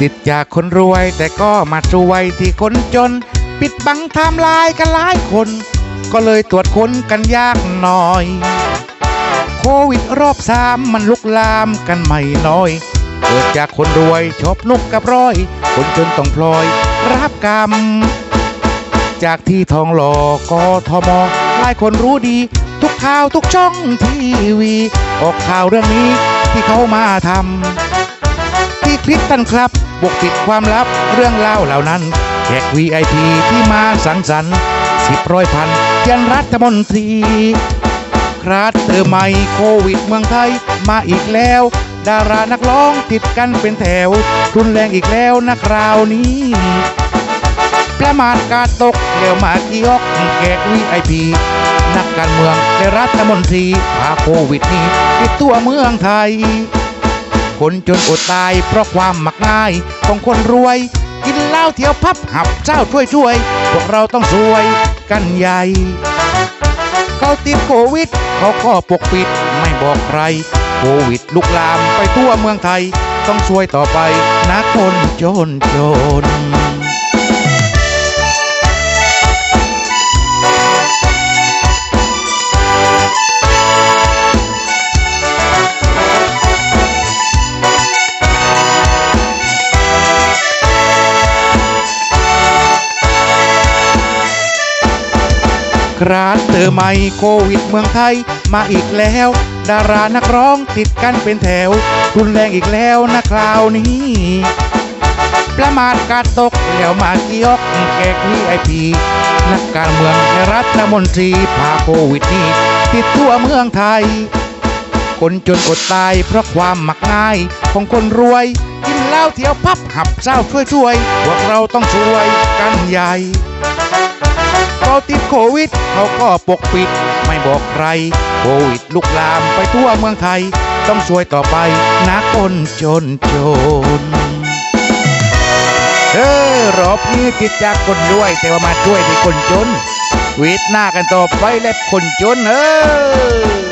ติดจากคนรวยแต่ก็มาช่วยที่คนจน ปิดบังไทม์ไลน์กันหลายคน ก็เลยตรวจค้นกันยากหน่อย โควิดรอบสามมันลุกลามกันไม่น้อย เกิดจากคนรวยชอบนุกกับร้อย คนจนต้องพลอย รับกรรม จากที่ทองหล่อกทมหลายคนรู้ดี ทุกข่าวทุกช่องทีวี ออกข่าวเรื่องนี้ที่เขามาทำ ที่คลิปท่านครับปกปิดความลับเรื่องเล่าเหล่านั้นแขก VIP ที่มาสังสรรค์สิบร้อยพันยันรัฐมนตรี คราดเตอร์ใหม่โควิดเมืองไทยมาอีกแล้ว ดารานักร้องติดกันเป็นแถว รุนแรงอีกแล้วนะคราวนี้ ประมาทกาดตกเร็วมากี่ยกแขก VIP นักการเมืองและรัฐมนตรีพาโควิดนี้ติดตัวเมืองไทย คนจนอดตาย เพราะความมักง่ายของคนรวย กินเหล้าเที่ยวพับหับเจ้าช่วยช่วยพวกเราต้องช่วยกันใหญ่ เขาติดโควิด เขาก็ปกปิดไม่บอกใคร โควิดลุกลามไปทั่วเมืองไทย ต้องช่วยต่อไปนะคนจนจน คราดเจอใหมโควิดเมืองไทยมาอีกแล้ว ดารานักร้องติดกันเป็นแถว รุนแรงอีกแล้วนะคราวนี้ ประมาทกาดตกแล้วมาเกี่ยกแขกวีไอพีนักการเมืองรัฐมนตรีพาโควิดนี้ ติดทั่วเมืองไทย คนจนอดตายเพราะความมักง่ายของคนรวย กินเหล้าเที่ยวพับหับเศร้าช่วยช่วยพวกเราต้องช่วยกันใหญ่ ติดโควิด เขาก็ปกปิด ไม่บอกใคร โควิดลุกลามไปทั่วเมืองไทย ต้องช่วยต่อไปนะคนจนจนเออรอบนี้ติดจากคนรวย แต่ว่ามาช่วยที่คนจนวิดหน้ากันต่อไปและคนจนเออ